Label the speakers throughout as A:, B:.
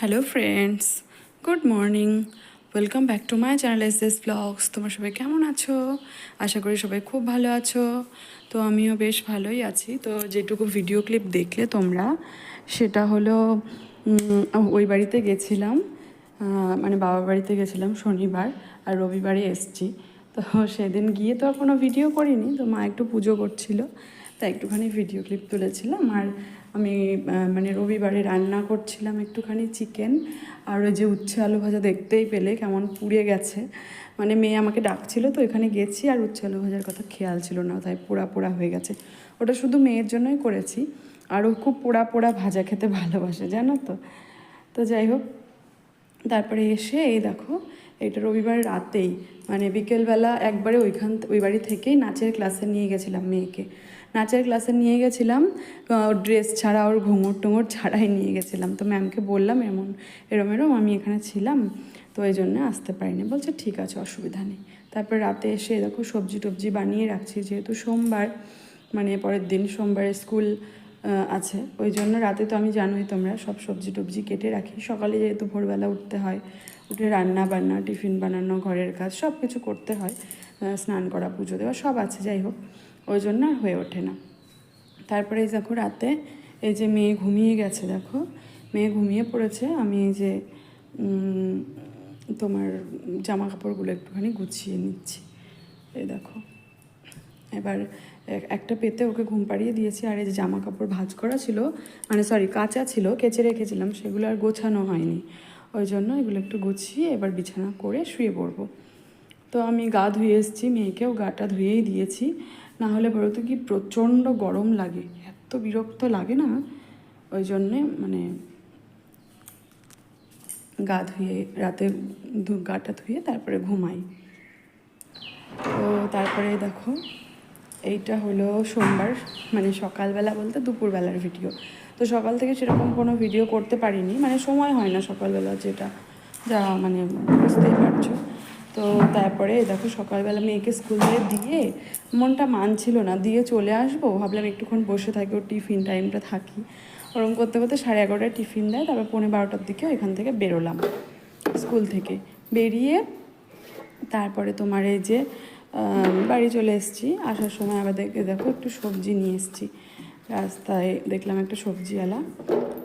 A: Hello friends good morning welcome back to my channel S S vlogs তোমরা সবাই কেমন আছো? আশা করি সবাই খুব ভালো আছো। তো আমিও বেশ ভালোই আছি। তো যেটুকু ভিডিও ক্লিপ দেখলে তোমরা, সেটা হলো ওই বাড়িতে গেছিলাম। মানে বাবার বাড়িতে গেছিলাম শনিবার, আর রবিবারে এসছি। তো সেদিন গিয়ে তো কোনো ভিডিও করিনি। তো মা একটু পুজো করছিল, তাই একটুখানি ভিডিও ক্লিপ তুলেছিলাম। আর আমি মানে রবিবারে রান্না করছিলাম একটুখানি চিকেন। আর ওই যে উচ্ছে আলু ভাজা দেখতেই পেলে, কেমন পুড়ে গেছে। মানে মেয়ে আমাকে ডাকছিল, তো এখানে গেছি আর উচ্ছে আলু ভাজার কথা খেয়াল ছিল না, তাই পোড়া পোড়া হয়ে গেছে। ওটা শুধু মেয়ের জন্যই করেছি, আর ও খুব পোড়া পোড়া ভাজা খেতে ভালোবাসে, জানো তো। তো যাই হোক, তারপরে এসে এই দেখো এটা রবিবার রাতেই মানে বিকেলবেলা একবারে ওইখান, ওই বাড়ি থেকেই নাচের ক্লাসে নিয়ে গেছিলাম মেয়েকে। নাচের ক্লাসে নিয়ে গেছিলাম ড্রেস ছাড়া, ওর ঘুঙুর টুঙুর ছাড়াই নিয়ে গেছিলাম। তো ম্যামকে বললাম এমন এরম এরম, আমি এখানে ছিলাম, তো এই জন্য আসতে পারিনি। বলছে, ঠিক আছে, অসুবিধা নেই। তারপর রাতে এসে দেখো সবজি টবজি বানিয়ে রাখছি, যেহেতু সোমবার মানে পরের দিন সোমবারে স্কুল আছে। ওই জন্য রাতে তো আমি জানোই তোমরা, সব সবজি টবজি কেটে রাখি। সকালে যেহেতু ভোরবেলা উঠতে হয়, উঠে রান্না বান্না, টিফিন বানানো, ঘরের কাজ সব কিছু করতে হয় স্নান করা, পুজো দেওয়া, সব আছে, যাই হোক। ওই জন্য আর হয়ে ওঠে না। তারপরে এই দেখো রাতে এই যে মেয়ে ঘুমিয়ে গেছে, দেখো। মেয়ে ঘুমিয়ে পড়েছে, আমি এই যে তোমার জামা কাপড়গুলো একটুখানি গুছিয়ে নিচ্ছি। এই দেখো। এবার একটা পেতে ওকে ঘুম পাড়িয়ে দিয়েছি, আর এই যে জামা কাপড় ভাঁজ করা ছিল মানে সরি, কাঁচা ছিল, কেচে রেখেছিলাম, সেগুলো আর গোছানো হয়নি। ওই জন্য এগুলো একটু গুছিয়ে এবার বিছানা করে শুয়ে পড়ব। তো আমি গা ধুয়ে এসেছি, মেয়েকেও গাটা ধুয়েই দিয়েছি। না হলে বলো তো কি প্রচণ্ড গরম লাগে? এত বিরক্ত লাগে না? ওই জন্যে মানে গা ধুয়ে, রাতে গাটা ধুয়ে তারপরে ঘুমাই। তো তারপরে দেখো, এইটা হলো সোমবার মানে সকালবেলা বলতে দুপুরবেলার ভিডিও। তো সকাল থেকে সেরকম কোনো ভিডিও করতে পারিনি মানে সময় হয় না সকালবেলা যেটা, যা মানে বুঝতেই পারছ। তো তারপরে দেখো সকালবেলা মেয়েকে স্কুল থেকে দিয়ে মনটা মানছিল না। দিয়ে চলে আসব। ভাবলাম একটুক্ষণ বসে থাকি, ওর টিফিন টাইমটা থাকি। ওরকম করতে করতে সাড়ে এগারোটায় টিফিন দেয়। তারপর পৌনে বারোটার দিকে এখান থেকে বেরোলাম স্কুল থেকে। বেরিয়ে তারপরে তোমার এই যে বাড়ি চলে এসেছি। আসার সময় আবার দেখে দেখো একটু সবজি নিয়ে এসেছি। রাস্তায় দেখলাম একটা সবজিওয়ালা।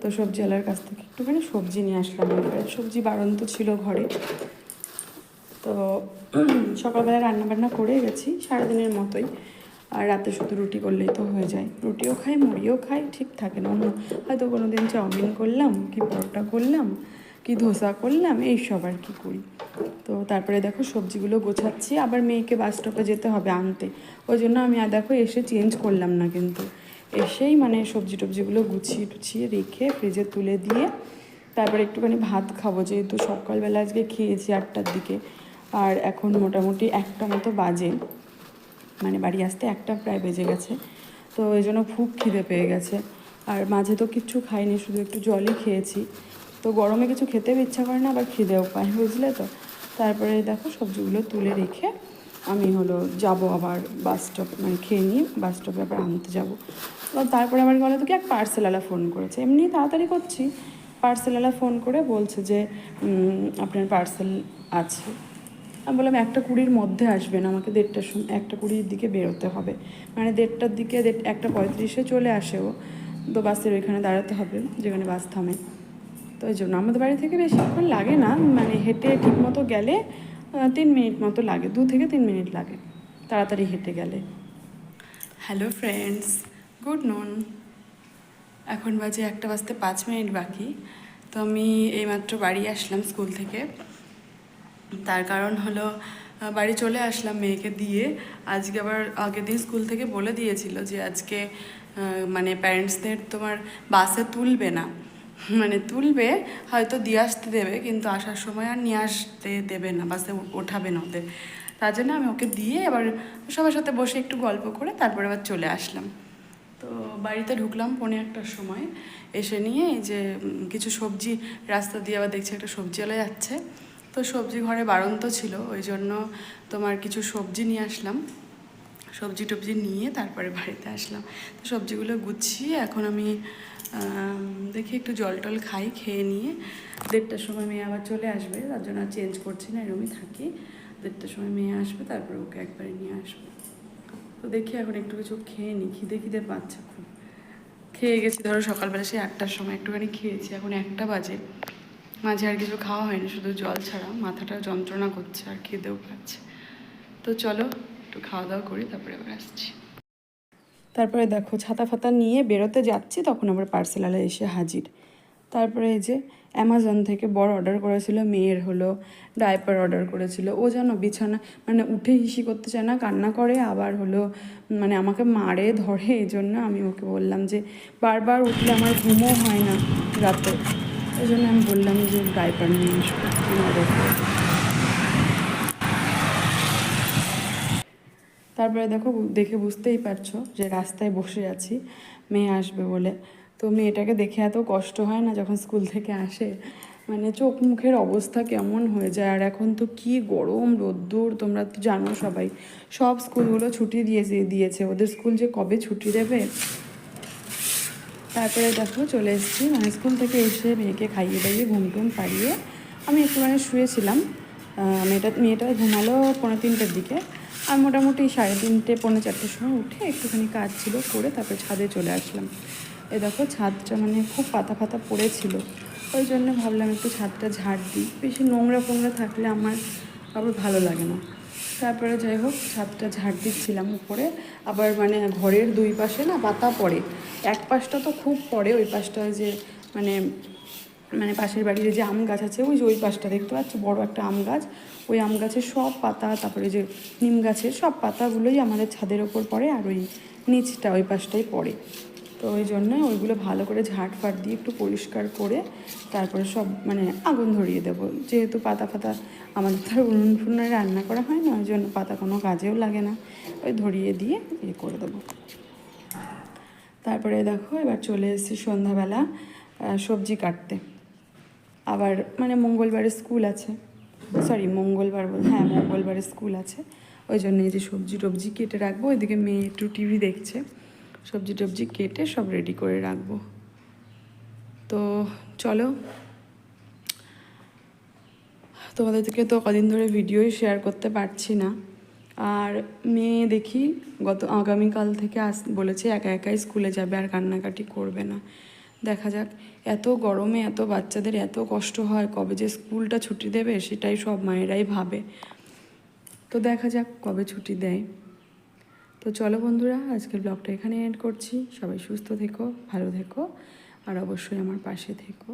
A: তো সবজিওয়ালার কাছ থেকে একটুখানি সবজি নিয়ে আসলাম। সবজি বাড়ন্ত ছিল ঘরে। তো সকালবেলা রান্না বান্না করে গেছি সারাদিনের মতোই। আর রাতে শুধু রুটি করলেই তো হয়ে যায়। রুটিও খাই, মুড়িও খাই, ঠিক থাকে না। অন্য হয়তো কোনো দিন চাউমিন করলাম, কি পরোটা করলাম, কি ধোসা করলাম এই সব আর কি করি। তো তারপরে দেখো সবজিগুলো গোছাচ্ছি। আবার মেয়েকে বাস স্টপে যেতে হবে আনতে। ওই জন্য আমি আর দেখো এসে চেঞ্জ করলাম না কিন্তু। এসেই মানে সবজি টবজিগুলো গুছিয়ে টুছিয়ে রেখে ফ্রিজে তুলে দিয়ে, তারপরে একটুখানি ভাত খাব। যেহেতু সকালবেলা আজকে খেয়েছি আটটার দিকে। আর এখন মোটামুটি একটা মতো বাজে। মানে বাড়ি আসতে একটা প্রায় বেজে গেছে। তো এই জন্য খুব খিদে পেয়ে গেছে। আর মাঝে তো কিচ্ছু খাইনি, শুধু একটু জলই খেয়েছি। তো গরমে কিছু খেতেও ইচ্ছা করে না, আবার খিদেও পায়, বুঝলে তো? তারপরে দেখো সবজিগুলো তুলে রেখে আমি হলো যাব আবার বাস স্টপ মানে খেয়ে নিয়ে বাস স্টপে আবার আনতে যাব। তারপরে আবার বলে তো কি এক পার্সেলওয়ালা ফোন করেছে। এমনি তাড়াতাড়ি করছি। পার্সেলওয়ালা ফোন করে বলছে যে আপনার পার্সেল আছে। আমি বললাম, একটা কুড়ির মধ্যে আসবেন আমাকে দেড়টার সময় একটা কুড়ির দিকে বেরোতে হবে। মানে দেড়টার দিকে একটা পঁয়ত্রিশে চলে আসে ও, তো বাসের ওইখানে দাঁড়াতে হবে, যেখানে বাস থামে। তো ওই জন্য আমাদের বাড়ি থেকে বেশিক্ষণ লাগে না মানে হেঁটে ঠিক মতো গেলে তিন মিনিট মতো লাগে, দু থেকে তিন মিনিট লাগে, তাড়াতাড়ি হেঁটে গেলে। হ্যালো ফ্রেন্ডস গুড নুন এখন বাজে একটা বাজতে পাঁচ মিনিট বাকি, তো আমি এইমাত্র বাড়ি আসলাম স্কুল থেকে। তার কারণ হলো বাড়ি চলে আসলাম মেয়েকে দিয়ে। আজকে আবার আগের দিন স্কুল থেকে বলে দিয়েছিল যে আজকে মানে প্যারেন্টসদের তোমার বাসে তুলবে না। মানে তুলবে, হয়তো দিয়ে আসতে দেবে, কিন্তু আসার সময় আর নিয়ে আসতে দেবে না বাসে ওঠাবে না ওদের। তার জন্য আমি ওকে দিয়ে আবার সবার সাথে বসে একটু গল্প করে তারপরে আবার চলে আসলাম। তো বাড়িতে ঢুকলাম পৌনে একটার সময়। এসে নিয়ে যে কিছু সবজি, রাস্তা দিয়ে আবার দেখছি একটা সবজিওয়ালা যাচ্ছে। তো সবজি ঘরে বাড়ন্ত ছিল, ওই জন্য তোমার কিছু সবজি নিয়ে আসলাম। সবজি টবজি নিয়ে তারপরে বাড়িতে আসলাম। তো সবজিগুলো গুছিয়ে এখন আমি দেখি একটু জল টল খাই, খেয়ে নিয়ে দেড়টার সময় মেয়ে আবার চলে আসবে, তার জন্য আর চেঞ্জ করছি না এরকমই থাকি। দেড়টার সময় মেয়ে আসবে, তারপরে ওকে একবারে নিয়ে আসবে। তো দেখি এখন একটু কিছু খেয়ে নিই খিদে খিদে পাচ্ছে খুব। খেয়ে গেছি, ধরো সকালবেলা সেই আটটার সময় একটুখানি খেয়েছি, এখন একটা বাজে। মাঝে আর কিছু খাওয়া হয়নি, শুধু জল ছাড়া। মাথাটা যন্ত্রণা করছে আর খিদেও পাচ্ছে। তো চলো, একটু খাওয়া দাওয়া করি, তারপরে আবার আসছি। তারপরে দেখো, ছাতা ফাতা নিয়ে বেরোতে যাচ্ছি, তখন আবার পার্সেলালা এসে হাজির। তারপরে এই যে অ্যামাজন থেকে বড় অর্ডার করেছিল, মেয়ের হলো ডাইপার অর্ডার করেছিল। ও যেন বিছানা মানে উঠে হিসি করতে চায় না, কান্না করে, আবার হলো মানে আমাকে মারে, ধরে, এই জন্য আমি ওকে বললাম যে, বারবার উঠলে আমার ঘুমও হয় না রাতে। এই জন্য আমি বললাম যে ডাইপার নিয়ে আসব তারপরে দেখো, দেখে বুঝতেই পারছ যে রাস্তায় বসে আছি, মেয়ে আসবে বলে। তো মেয়েটাকে দেখে এত কষ্ট হয় না যখন স্কুল থেকে আসে? মানে চোখ মুখের অবস্থা কেমন হয়ে যায়? আর এখন তো কি গরম, রোদ্দুর, তোমরা তো জানো সবাই। সব স্কুলগুলো ছুটি দিয়েছে দিয়েছে। ওদের স্কুল যে কবে ছুটি দেবে? তারপরে দেখো চলে এসেছি। মানে স্কুল থেকে এসে মেয়েকে খাইয়ে দাইয়ে ঘুম টুম পাড়িয়ে আমি একটুখানি শুয়েছিলাম। মেয়েটা মেয়েটা ঘুমালো পৌনে তিনটের দিকে। আর মোটামুটি সাড়ে তিনটে, পৌনে চারটের সময় উঠে একটুখানি কাজ ছিল করে তারপরে ছাদে চলে আসলাম। এ দেখো ছাদটা মানে খুব পাতা ফাতা পড়েছিল। ওই জন্য ভাবলাম একটু ছাদটা ঝাড় দিই। বেশি নোংরা ফোংরা থাকলে আমার আবার ভালো লাগে না। তারপরে যাই হোক, ছাদটা ঝাড় দিচ্ছিলাম উপরে। আবার মানে ঘরের দুই পাশে না পাতা পড়ে। এক পাশটা তো খুব পড়ে, ওই পাশটা যে মানে মানে পাশের বাড়ির যে আম গাছ আছে, ওই যে ওই পাশটা দেখতে পাচ্ছ, বড় একটা আম গাছ। ওই আম গাছের সব পাতা, তারপরে যে নিম গাছের সব পাতাগুলোই আমাদের ছাদের ওপর পড়ে আর ওই নিচটা, ওই পাশটাই পড়ে। তো ওই জন্য ওইগুলো ভালো করে ঝাঁট ফাট দিয়ে একটু পরিষ্কার করে, তারপরে সব মানে আগুন ধরিয়ে দেবো। যেহেতু পাতা ফাতা আমাদের তো আর উনুন ফুনুনে রান্না করা হয় না, ওই জন্য পাতা কোনো কাজেও লাগে না। ওই ধরিয়ে দিয়ে ইয়ে করে দেবো। তারপরে দেখো, এবার চলে এসেছি সন্ধ্যাবেলা সবজি কাটতে। আবার মানে মঙ্গলবারে স্কুল আছে। সরি, মঙ্গলবার বল হ্যাঁ মঙ্গলবারে স্কুল আছে। ওই জন্য এই যে সবজি টবজি কেটে রাখব, ওইদিকে মেয়ে একটু টিভি দেখছে। সবজি টবজি কেটে সব রেডি করে রাখব। তো চলো তোমাদের থেকে তো কদিন ধরে ভিডিওই শেয়ার করতে পারছি না। আর মেয়ে দেখি গত, আগামীকাল থেকে আস, বলেছে একা একাই স্কুলে যাবে আর কান্নাকাটি করবে না। দেখা যাক, এত গরমে এত বাচ্চাদের এত কষ্ট হয়, কবে যে স্কুলটা ছুটি দেবে সেটাই সব মায়েরাই ভাবে। তো দেখা যাক কবে ছুটি দেয়। তো চলো বন্ধুরা, আজকের ব্লগটা এখানে এন্ড করছি। সবাই সুস্থ থেকো, ভালো থেকো, আর অবশ্যই আমার পাশে থেকো।